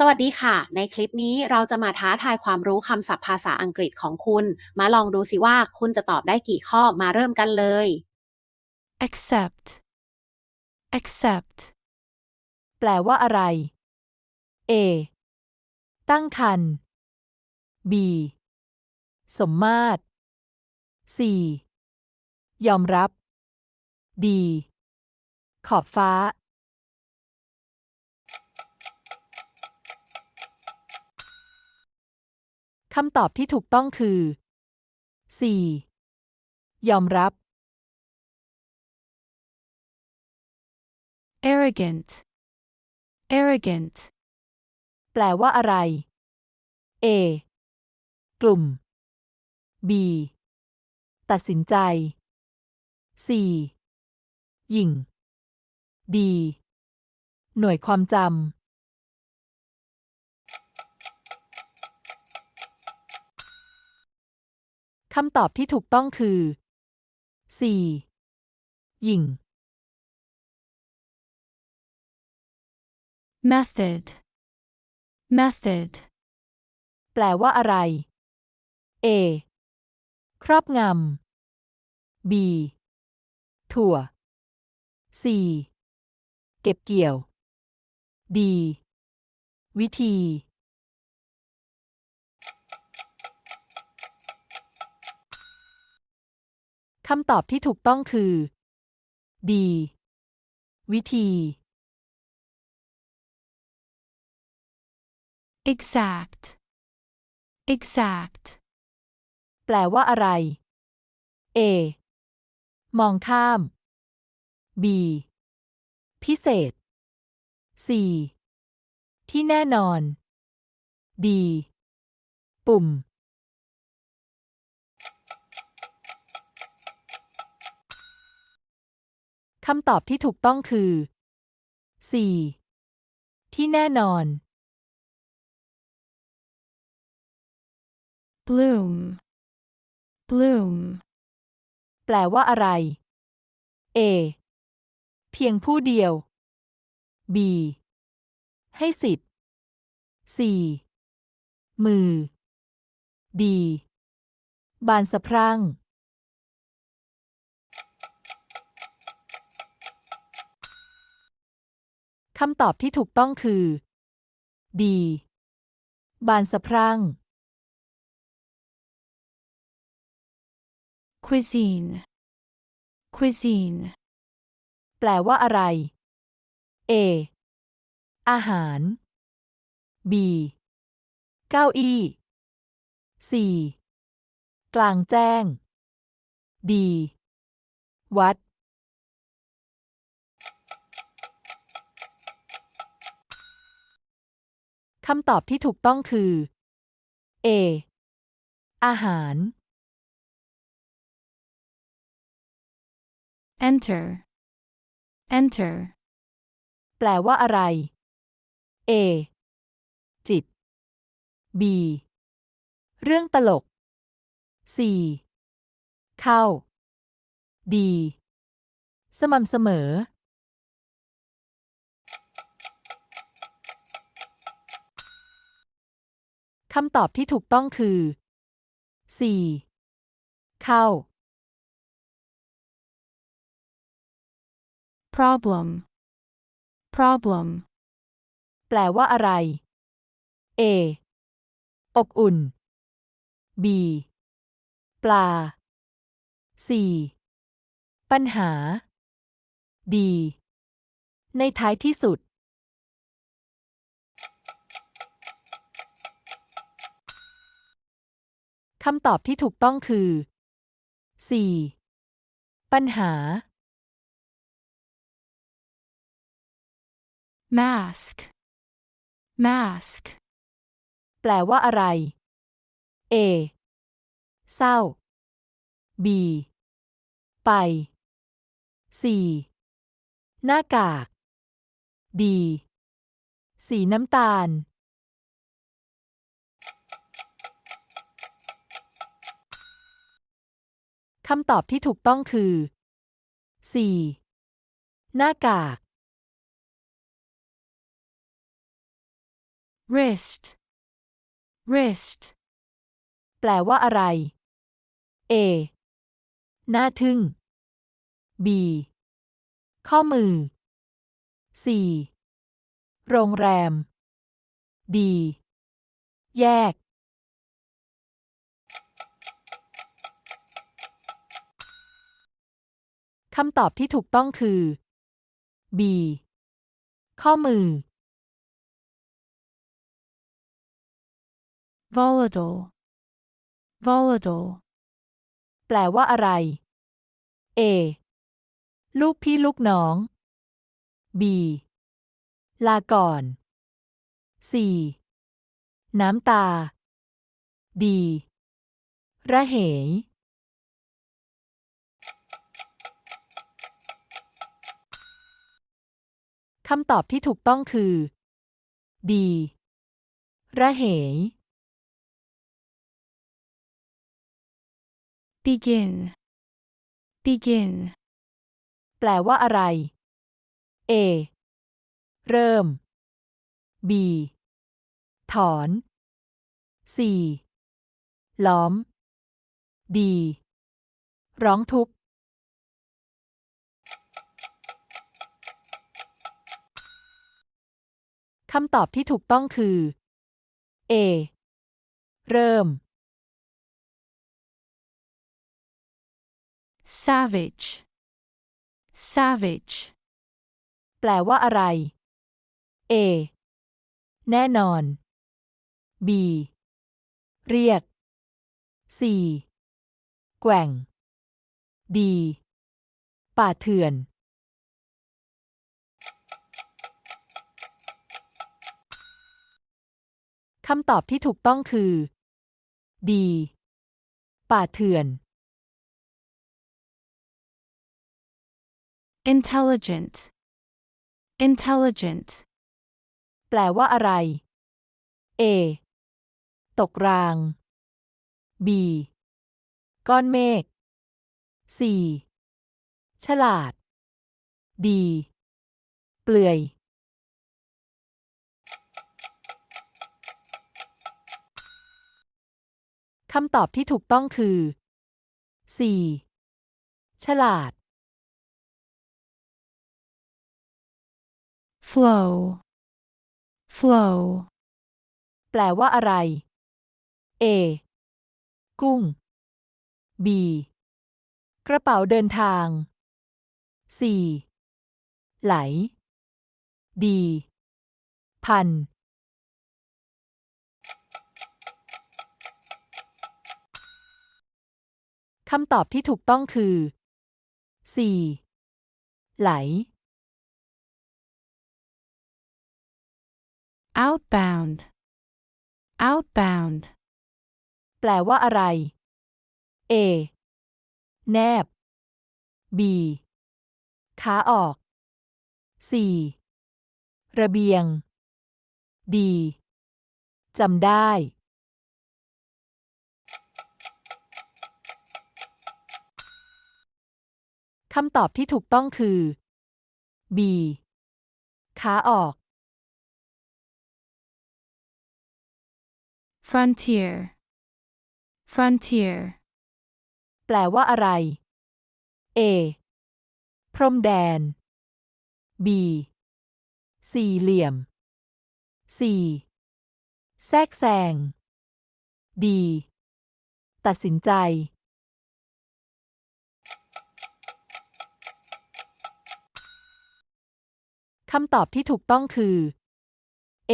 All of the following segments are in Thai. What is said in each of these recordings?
สวัสดีค่ะ ในคลิปนี้เราจะมาท้าทายความรู้คำศัพท์ภาษาอังกฤษของคุณ มาลองดูสิว่าคุณจะตอบได้กี่ข้อมาเริ่มกันเลย accept, accept, แปลว่าอะไร A ตั้งครรภ์ B สมมาตร C ยอมรับ D ขอบฟ้า คำตอบที่ถูกต้องคือ C ยอมรับ arrogant, arrogant, แปลว่าอะไร A กลุ่ม B ตัดสินใจ C หยิ่ง D หน่วยความจำ คำตอบที่ถูกต้องคือ C หยิ่ง method, method, แปลว่าอะไร A ครอบงำ B ถั่ว C เก็บเกี่ยว D วิธี คำตอบที่ถูกต้องคือ D วิธี exact, exact, แปลว่าอะไร A มองข้าม B พิเศษ C ที่แน่นอน D ปุ่ม คำตอบที่ถูกต้องคือ C ที่แน่นอน bloom, bloom, แปลว่าอะไร A เพียงผู้เดียว B ให้สิทธิ์ C มือ D บานสะพรั่ง คำตอบที่ถูกต้องคือ D บานสะพรั่ง cuisine, cuisine, แปลว่าอะไร A อาหาร B เก้าอี้ C กลางแจ้ง D วัด คำตอบที่ถูกต้องคือ A อาหาร enter, enter, แปลว่าอะไร A จิต B เรื่องตลก C เข้า D สม่ำเสมอ คำตอบที่ถูกต้องคือ C เข้า problem, problem, แปลว่าอะไร A อบอุ่น B ปลา C ปัญหา D ในท้ายที่สุด คำตอบที่ถูกต้องคือ C ปัญหา mask, mask, แปลว่าอะไร A เศร้า B ไป C หน้ากาก D สีน้ำตาล คำตอบที่ถูกต้องคือ C หน้ากาก wrist, wrist, แปลว่าอะไร A หน่าทึ่ง B ข้อมือ C โรงแรม D แยก คำตอบที่ถูกต้องคือ B ข้อมือ volatile, volatile, แปลว่าอะไร A ลูกพี่ลูกน้อง B ลาก่อน C น้ำตา D ระเหย คำตอบที่ถูกต้องคือ D ระเหย begin, begin, แปลว่าอะไร A เริ่ม B ถอน C ล้อม D ร้องทุกข์ำตอบที่ถูกต้องคือ A เริ่ม savage, savage, แปลว่าอะไร A แน่นอน B เรียก C แกว่ง D ป่าเถื่อน คำตอบที่ถูกต้องคือ D ป่าเถื่อน intelligent, intelligent, แปลว่าอะไร A ตกราง B ก้อนเมฆ C ฉลาด D เปลือย คำตอบที่ถูกต้องคือ C ฉลาด flow, flow, แปลว่าอะไร A กุ้ง B กระเป๋าเดินทาง C ไหล D พัน คำตอบที่ถูกต้องคือ C ไหล outbound, outbound, แปลว่าอะไร A แนบ B ขาออก C ระเบียง D จำได้ คำตอบที่ถูกต้องคือ B ขาออก frontier, frontier, แปลว่าอะไร A พรมแดน B สี่เหลี่ยม C แทรกแซง D ตัดสินใจ คำตอบที่ถูกต้องคือ A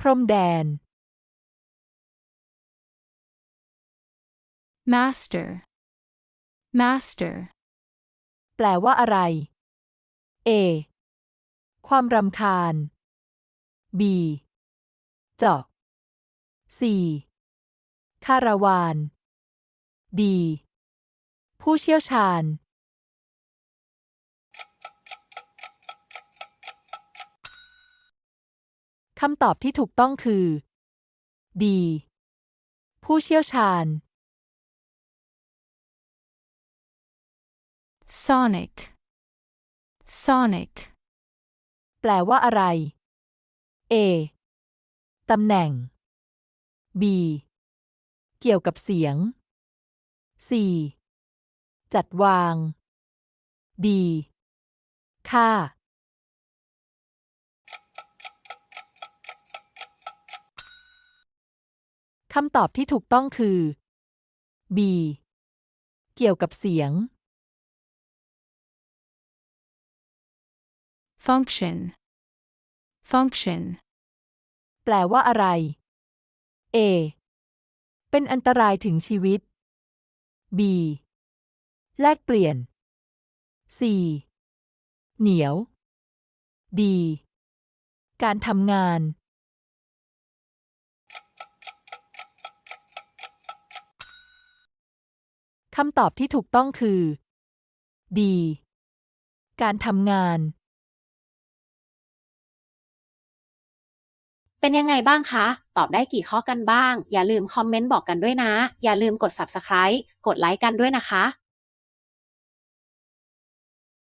พรมแดน master, master, แปลว่าอะไร A ความรำคาญ B เจาะ C คาราวาน D ผู้เชี่ยวชาญ คำตอบที่ถูกต้องคือ D ผู้เชี่ยวชาญ sonic, sonic, แปลว่าอะไร A ตำแหน่ง B เกี่ยวกับเสียง C จัดวาง D ค่าำตอบที่ถูกต้องคือ B เกี่ยวกับเสียง function, function, แปลว่าอะไร A เป็นอันตรายถึงชีวิต B แลกเปลี่ยน C เหนียว D การทำงาน คำตอบที่ถูกต้องคือ D การทำงาน เป็นยังไงบ้างคะ ตอบได้กี่ข้อกันบ้าง อย่าลืมคอมเมนต์บอกกันด้วยนะ อย่าลืมกด subscribe กดไลค์กันด้วยนะคะ